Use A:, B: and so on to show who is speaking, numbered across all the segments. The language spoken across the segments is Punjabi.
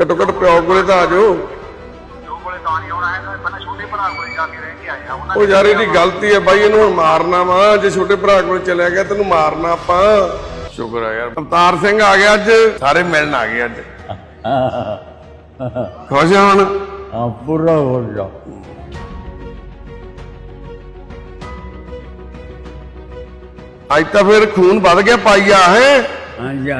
A: ਘੱਟੋ ਘੱਟ ਪਿਓ ਕੋਲੇ ਤਾਂ ਆ ਜਾਓ।
B: ਜੋ ਕੋਲੇ ਤਾਂ ਨਹੀਂ ਆਉਣਾ ਹੈ ਪਹਿਲਾਂ ਛੋਟੇ ਭਰਾ ਕੋਲੇ ਜਾ ਕੇ ਰਹਿ ਕੇ ਆਇਆ। ਉਹਨਾਂ
A: ਉਹ ਯਾਰ ਇਹਦੀ ਗਲਤੀ ਹੈ ਬਾਈ ਇਹਨੂੰ ਹੁਣ ਮਾਰਨਾ ਵਾ। ਜੇ ਛੋਟੇ ਭਰਾ ਕੋਲ ਚਲਿਆ ਗਿਆ ਤੈਨੂੰ ਮਾਰਨਾ ਆਪਾਂ। ਸ਼ੁਕਰ ਆ ਯਾਰ। ਅਵਤਾਰ ਸਿੰਘ ਆ ਗਿਆ ਅੱਜ। ਸਾਰੇ ਮਿਲਣ ਆ ਗਏ ਅੱਜ। ਖੁਸ਼ ਆ ਹੁਣ?
C: ਹਾਂ ਪੂਰਾ ਹੋ ਗਿਆ
A: ਅੱਜ ਤਾਂ ਫਿਰ ਖੂਨ ਵੱਧ ਗਿਆ ਪਾਈਆ ਹੈ?
C: ਹਾਂ। ਜਾ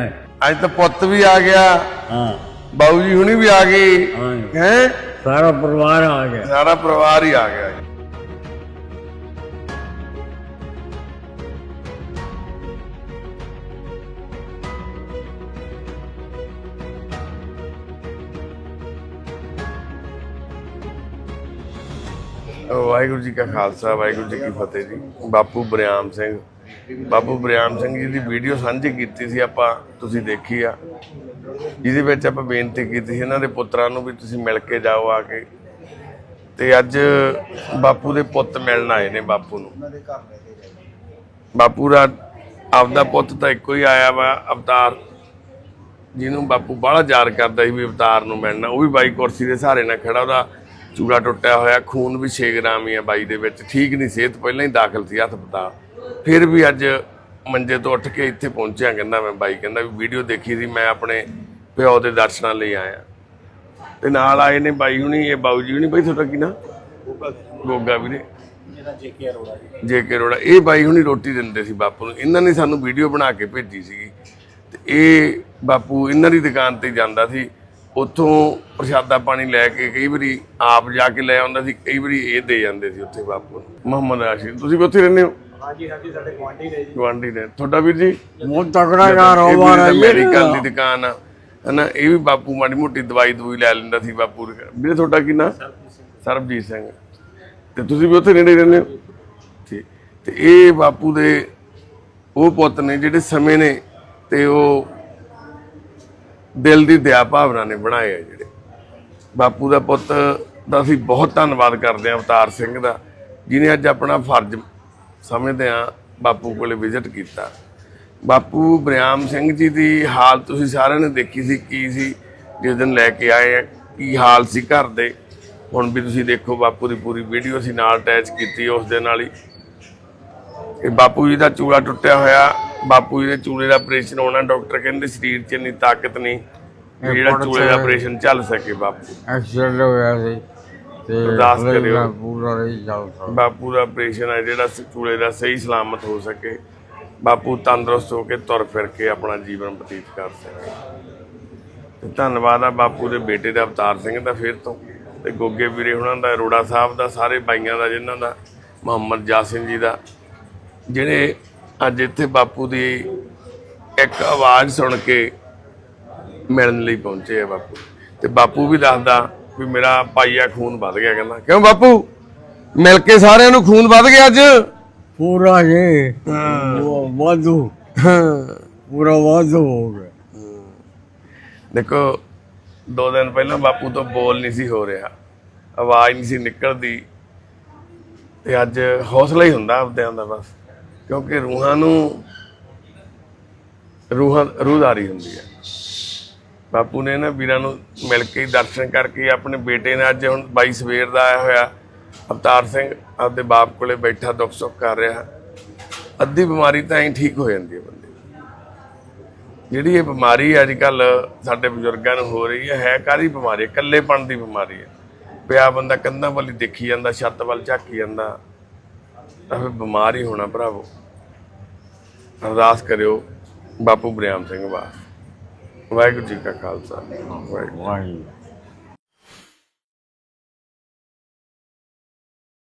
A: ਅੱਜ ਤਾਂ ਪੁੱਤ ਵੀ ਆ ਗਿਆ।
C: ਹਾਂ।
A: ਬਾਊ ਜੀ ਹੁਣੀ ਵੀ ਆ ਗਏ
C: ਹਾਂ
A: ਹੈ
C: ਸਾਰਾ ਪਰਿਵਾਰ ਆ ਗਿਆ
A: ਸਾਰਾ ਪਰਿਵਾਰ ਹੀ ਆ ਗਿਆ ਜੀ। ਵਾਹਿਗੁਰੂ ਜੀ ਕਾ ਖਾਲਸਾ ਵਾਹਿਗੁਰੂ ਜੀ ਕੀ ਫਤਿਹ ਜੀ ਬਾਪੂ ਬਰਿਆਮ ਸਿੰਘ ਬਾਪੂ ਬਰਿਆਮ ਸਿੰਘ ਜੀ ਦੀ ਵੀਡੀਓ ਸਾਂਝੀ ਕੀਤੀ ਸੀ ਆਪਾਂ ਤੁਸੀਂ ਦੇਖੀ ਆ ਜਿਹਦੇ ਵਿੱਚ ਆਪਾਂ ਬੇਨਤੀ ਕੀਤੀ ਸੀ ਇਹਨਾਂ ਦੇ ਪੁੱਤਰਾਂ ਨੂੰ ਵੀ ਤੁਸੀਂ ਮਿਲ ਕੇ ਜਾਓ ਆ ਕੇ। ਤੇ ਅੱਜ ਬਾਪੂ ਦੇ ਪੁੱਤ ਮਿਲਣ ਆਏ ਨੇ ਬਾਪੂ ਨੂੰ। ਬਾਪੂ ਦਾ ਆਪਦਾ ਪੁੱਤ ਤਾਂ ਇੱਕੋ ਹੀ ਆਇਆ ਵਾ, ਅਵਤਾਰ। ਜਿਹਨੂੰ ਬਾਪੂ ਬੜਾ ਯਾਦ ਕਰਦਾ ਸੀ ਵੀ ਅਵਤਾਰ ਨੂੰ ਮਿਲਣਾ। ਉਹ ਵੀ ਬਾਈ ਕੁਰਸੀ ਦੇ ਸਹਾਰੇ ਨਾਲ ਖੜਾ, ਉਹਦਾ ਚੂੜਾ ਟੁੱਟਿਆ ਹੋਇਆ, ਖੂਨ ਵੀ 6 ਗ੍ਰਾਮ ਹੀ ਆ ਬਾਈ ਦੇ ਵਿੱਚ। ਠੀਕ ਨਹੀਂ ਸਿਹਤ, ਪਹਿਲਾਂ ਹੀ ਦਾਖਲ ਸੀ ਹਸਪਤਾਲ ਫਿਰ ਵੀ ਅੱਜ ਮੰਜੇ ਤੋਂ ਉੱਠ ਕੇ ਇੱਥੇ ਪਹੁੰਚਿਆ ਕਹਿੰਦਾ ਮੈਂ ਬਾਈ। ਕਹਿੰਦਾ ਵੀ ਵੀਡੀਓ ਦੇਖੀ ਸੀ, ਮੈਂ ਆਪਣੇ ਪਿਓ ਦੇ ਦਰਸ਼ਨਾਂ ਲਈ ਆਇਆ। ਤੇ ਨਾਲ ਆਏ ਨੇ ਬਾਈ ਹੁਣੀ ਇਹ ਬਾਊ ਜੀ ਹੁਣੀ। ਬਾਈ ਤੁਹਾਡਾ ਕੀ ਨਾਂ? ਗੋਗਾ ਵੀਰੇ। ਜੇ। ਕੇ ਰੋੜਾ ਇਹ ਬਾਈ ਹੁਣੀ ਰੋਟੀ ਦਿੰਦੇ ਸੀ ਬਾਪੂ ਨੂੰ। ਇਹਨਾਂ ਨੇ ਸਾਨੂੰ ਵੀਡੀਓ ਬਣਾ ਕੇ ਭੇਜੀ ਸੀਗੀ। ਤੇ ਇਹ ਬਾਪੂ ਇਹਨਾਂ ਦੀ ਦੁਕਾਨ ਤੇ ਜਾਂਦਾ ਸੀ। ਉੱਥੋਂ ਪ੍ਰਸ਼ਾਦਾ ਪਾਣੀ ਲੈ ਕੇ ਕਈ ਵਾਰੀ ਆਪ ਜਾ ਕੇ ਲੈ ਆਉਂਦਾ ਸੀ। ਕਈ ਵਾਰੀ ਇਹ ਦੇ ਜਾਂਦੇ ਸੀ ਉੱਥੇ ਬਾਪੂ ਨੂੰ। ਮੁਹੰਮਦ ਰਾਸ਼ਿਦ ਤੁਸੀਂ ਵੀ ਉੱਥੇ ਰਹਿੰਦੇ ਹੋ?
B: ਹਾਂਜੀ ਹਾਂਜੀ ਸਾਡੇ ਗਵਾਂਢੀ ਨੇ ਜੀ।
A: ਗਵਾਂਢੀ ਨੇ। ਤੁਹਾਡਾ ਵੀਰ ਜੀ?
C: ਬਹੁਤ ਤਕੜਾ
A: ਇਹ
C: ਕਾਰੋਬਾਰ ਹੈ
A: ਵੀਰ
C: ਜੀ
A: ਮੈਡੀਕਲ ਦੀ ਦੁਕਾਨ ਆ। ਹਨਾ, ਇਹ ਵੀ ਬਾਪੂ ਮਾੜੀ ਮੋਟੀ ਦਵਾਈ ਦਵਾਈ ਲੈ ਲੈਂਦਾ ਸੀ ਬਾਪੂ ਦੇ ਵੀਰੇ, ਤੁਹਾਡਾ ਕੀ ਨਾਂ? ਸਰਬਜੀਤ ਸਿੰਘ। ਤੇ ਤੁਸੀਂ ਵੀ ਉੱਥੇ ਨੇੜੇ ਰਹਿੰਦੇ ਹੋ? ਠੀਕ। ਤੇ ਇਹ ਬਾਪੂ ਦੇ ਉਹ ਪੁੱਤ ਨੇ ਜਿਹੜੇ ਸਮੇਂ ਨੇ ਤੇ ਉਹ ਦਿਲ ਦੀ ਦਇਆ ਭਾਵਨਾ ਨੇ ਬਣਾਏ ਆ ਜਿਹੜੇ। ਬਾਪੂ ਦਾ ਪੁੱਤ ਦਾ ਅਸੀਂ ਬਹੁਤ ਧੰਨਵਾਦ ਕਰਦੇ ਹਾਂ ਅਵਤਾਰ ਸਿੰਘ ਦਾ ਜਿਨੇ ਅੱਜ ਆਪਣਾ ਫਰਜ਼ ਸਮਝਦੇ ਆ ਬਾਪੂ ਕੋਲੇ ਵਿਜ਼ਿਟ ਕੀਤਾ। ਬਾਪੂ ਬਰਿਆਮ ਸਿੰਘ ਜੀ ਦੀ ਹਾਲ ਤੁਸੀਂ ਸਾਰਿਆਂ ਨੇ ਦੇਖੀ ਸੀ ਕੀ ਸੀ? ਜਿਸ ਦਿਨ ਲੈ ਕੇ ਆਏ ਆ ਕੀ ਹਾਲ ਸੀ ਘਰ ਦੇ? ਹੁਣ ਵੀ ਤੁਸੀਂ ਦੇਖੋ ਬਾਪੂ ਦੀ ਪੂਰੀ ਵੀਡੀਓ ਅਸੀਂ ਨਾਲ ਅਟੈਚ ਕੀਤੀ ਉਸ ਦੇ ਨਾਲ ਹੀ ਇਹ ਬਾਪੂ ਜੀ ਦਾ ਚੂੜਾ ਟੁੱਟਿਆ ਹੋਇਆ। ਬਾਪੂ ਜੀ ਦੇ ਚੂੜੇ ਦਾ ਆਪਰੇਸ਼ਨ ਹੋਣਾ ਡਾਕਟਰ ਕਹਿੰਦੇ ਸਰੀਰ 'ਚ ਇੰਨੀ ਤਾਕਤ ਨਹੀਂ ਵੀ ਜਿਹੜਾ ਚੂੜੇ ਦਾ ਆਪਰੇਸ਼ਨ ਚੱਲ ਸਕੇ ਬਾਪੂ।
C: ਐਕਸੀਡੈਂਟ ਹੋਇਆ ਸੀ ਤੇ
A: ਅਰਦਾਸ ਕਰਿਓ। ਬਾਪੂ ਦਾ ਆਪਰੇਸ਼ਨ ਹੈ ਜਿਹੜਾ ਚੂਲੇ ਦਾ ਸਹੀ ਸਲਾਮਤ ਹੋ ਸਕੇ। ਬਾਪੂ ਤੰਦਰੁਸਤ ਹੋ ਕੇ ਤੁਰ ਫਿਰ ਕੇ ਆਪਣਾ ਜੀਵਨ ਬਤੀਤ ਕਰ ਸਕੇ। ਧੰਨਵਾਦ ਆ ਬਾਪੂ ਦੇ ਬੇਟੇ ਦਾ ਅਵਤਾਰ ਸਿੰਘ ਦਾ ਫਿਰ ਤੋਂ। ਤੇ ਗੋਗੇ ਵੀਰੇ ਉਹਨਾਂ ਦਾ, ਅਰੋੜਾ ਸਾਹਿਬ ਦਾ, ਸਾਰੇ ਬਾਈਆਂ ਦਾ, ਜਿਨ੍ਹਾਂ ਦਾ, ਮੁਹੰਮਦ ਜਾਸਿਮ ਜੀ ਦਾ। ਜਿਹੜੇ ਅੱਜ ਇੱਥੇ ਬਾਪੂ ਦੀ ਇੱਕ ਆਵਾਜ਼ ਸੁਣ ਕੇ ਮਿਲਣ ਲਈ ਪਹੁੰਚੇ ਆ ਬਾਪੂ। ਤੇ ਬਾਪੂ ਵੀ ਦੱਸਦਾ ਵੀ ਮੇਰਾ ਪਾਈਆ ਖੂਨ ਵੱਧ ਗਿਆ, ਕਹਿੰਦਾ, ਕਿਉਂ ਬਾਪੂ? ਮਿਲ ਕੇ ਸਾਰਿਆਂ ਨੂੰ ਖੂਨ ਵੱਧ ਗਿਆ ਅੱਜ।
C: ਪੂਰਾ ਜੀ। ਉਹ ਵਾਧੂ। ਪੂਰਾ ਵਾਧੂ ਹੋ ਗਿਆ।
A: ਦੇਖੋ ਦੋ ਦਿਨ ਪਹਿਲਾਂ ਬਾਪੂ ਤੋਂ ਬੋਲ ਨਹੀਂ ਸੀ ਹੋ ਰਿਹਾ। ਆਵਾਜ਼ ਨਹੀਂ ਸੀ ਨਿਕਲਦੀ। ਤੇ ਅੱਜ ਹੌਸਲਾ ਹੀ ਹੁੰਦਾ ਆਪਦਿਆਂ ਦਾ ਬਸ। ਕਿਉਂਕਿ ਰੂਹਾਂ ਨੂੰ ਰੂਹਾਂ ਰੂਹਦਾਰੀ ਹੁੰਦੀ ਹੈ। ਬਾਪੂ ਨੇ ਨਾ ਵੀਰਾਂ ਨੂੰ ਮਿਲ ਕੇ ਦਰਸ਼ਨ ਕਰਕੇ ਆਪਣੇ ਬੇਟੇ ਨੇ ਅੱਜ ਹੁਣ ਬਾਈ ਸਵੇਰ ਦਾ ਆਇਆ ਹੋਇਆ। ਅਵਤਾਰ ਸਿੰਘ ਆਪਦੇ ਬਾਪ ਕੋਲੇ ਬੈਠਾ, ਦੁੱਖ ਸੁੱਖ ਕਰ ਰਿਹਾ। ਅੱਧੀ ਬਿਮਾਰੀ ਤਾਂ ਐਂ ਠੀਕ ਹੋ ਜਾਂਦੀ ਹੈ ਬੰਦੇ ਜਿਹੜੀ ਇਹ ਬਿਮਾਰੀ ਅੱਜ ਕੱਲ ਸਾਡੇ ਬਜ਼ੁਰਗਾਂ ਨੂੰ ਹੋ ਰਹੀ ਹੈ ਹੈ ਕਾਹਦੀ ਬਿਮਾਰੀ ਹੈ? ਇਕੱਲੇਪਣ ਦੀ ਬਿਮਾਰੀ ਹੈ। ਪਿਆ ਬੰਦਾ ਕੰਧਾਂ ਵੱਲ ਹੀ ਦੇਖੀ ਜਾਂਦਾ, ਛੱਤ ਵੱਲ ਝਾਕੀ ਜਾਂਦਾ, ਤਾਂ ਫਿਰ ਬਿਮਾਰ ਹੀ ਹੋਣਾ ਭਰਾਵੋ। ਅਰਦਾਸ ਕਰਿਓ, ਬਾਪੂ ਬਰਿਆਮ ਸਿੰਘ ਵਾਸ। ਵਾਹਿਗੁਰੂ ਜੀ ਕਾ ਖਾਲਸਾ। ਵਾਹਿਗੁਰੂ
C: ਵਾਹੀ